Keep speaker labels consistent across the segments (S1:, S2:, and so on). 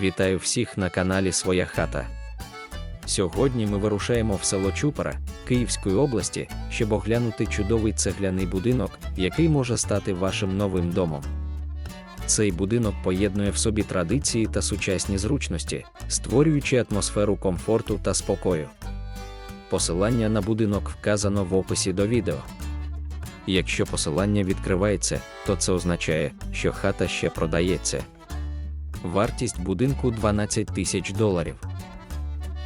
S1: Вітаю всіх на каналі Своя хата. Сьогодні ми вирушаємо в село Чупара Київської області, щоб оглянути чудовий цегляний будинок, який може стати вашим новим домом. Цей будинок поєднує в собі традиції та сучасні зручності, створюючи атмосферу комфорту та спокою. Посилання на будинок вказано в описі до відео. Якщо посилання відкривається, то це означає, що хата ще продається. Вартість будинку 12 тисяч доларів.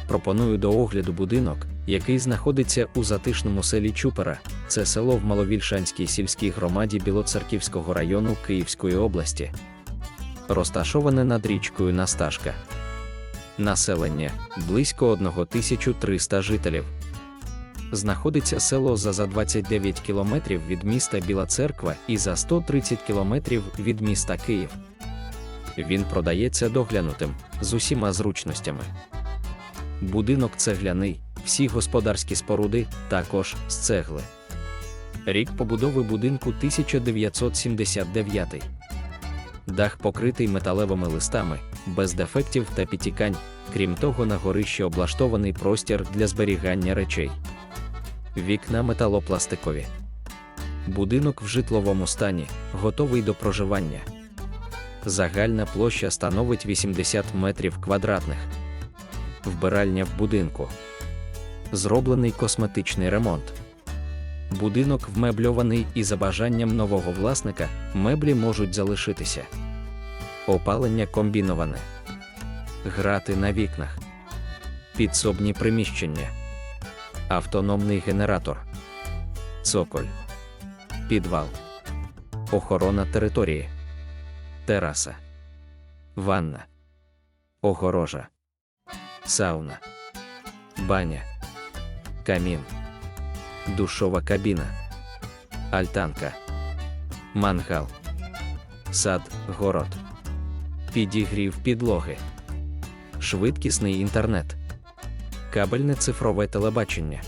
S1: Пропоную до огляду будинок, який знаходиться у затишному селі Чупера. Це село в Маловільшанській сільській громаді Білоцерківського району Київської області. Розташоване над річкою Насташка. Населення близько 1300 жителів. Знаходиться село за за 29 кілометрів від міста Біла Церква і за 130 кілометрів від міста Київ. Він продається доглянутим з усіма зручностями. Будинок цегляний, всі господарські споруди також з цегли. Рік побудови будинку 1979. Дах покритий металевими листами, без дефектів та підтікань. Крім того, на горищі облаштований простір для зберігання речей. Вікна металопластикові. Будинок в житловому стані, готовий до проживання. Загальна площа становить 80 метрів квадратних. Вбиральня в будинку. Зроблений косметичний ремонт. Будинок вмебльований і за бажанням нового власника меблі можуть залишитися. Опалення комбіноване. Грати на вікнах. Підсобні приміщення. Автономний генератор. Цоколь. Підвал. Охорона території. Тераса. Ванна. Огорожа. Сауна. Баня. Камін. Душова кабіна. Альтанка. Мангал. Сад, город. Підігрів підлоги. Швидкісний інтернет. Кабельне цифрове телебачення.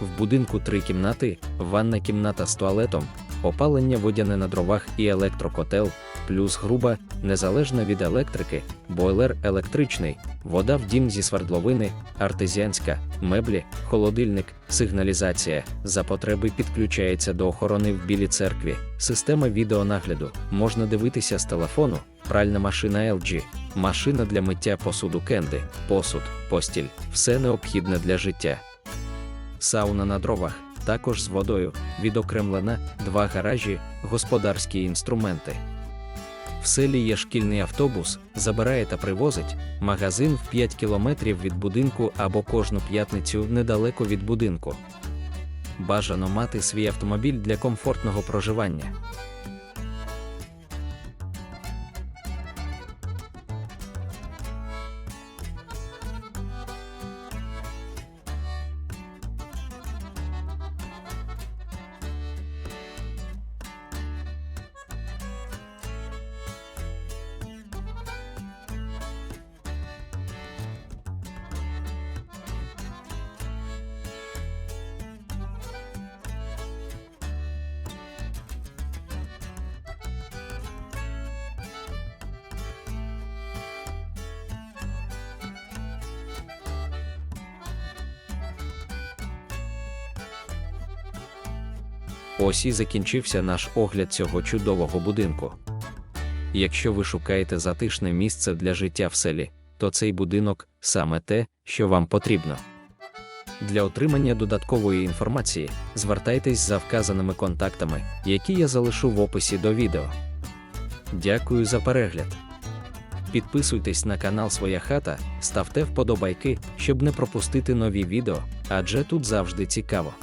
S1: В будинку три кімнати, ванна кімната з туалетом, опалення водяне на дровах і електрокотел, плюс груба, незалежна від електрики, бойлер електричний, вода в дім зі свердловини, артезіанська, меблі, холодильник, сигналізація. За потреби підключається до охорони в білій церкві, система відеонагляду, можна дивитися з телефону, пральна машина LG, машина для миття посуду Кенди, посуд, постіль, все необхідне для життя. Сауна на дровах, також з водою, відокремлена, два гаражі, господарські інструменти. В селі є шкільний автобус, забирає та привозить, магазин в 5 кілометрів від будинку або кожну п'ятницю недалеко від будинку. Бажано мати свій автомобіль для комфортного проживання. Ось і закінчився наш огляд цього чудового будинку. Якщо ви шукаєте затишне місце для життя в селі, то цей будинок саме те, що вам потрібно. Для отримання додаткової інформації звертайтесь за вказаними контактами, які я залишу в описі до відео. Дякую за перегляд. Підписуйтесь на канал Своя хата, ставте вподобайки, щоб не пропустити нові відео, адже тут завжди цікаво.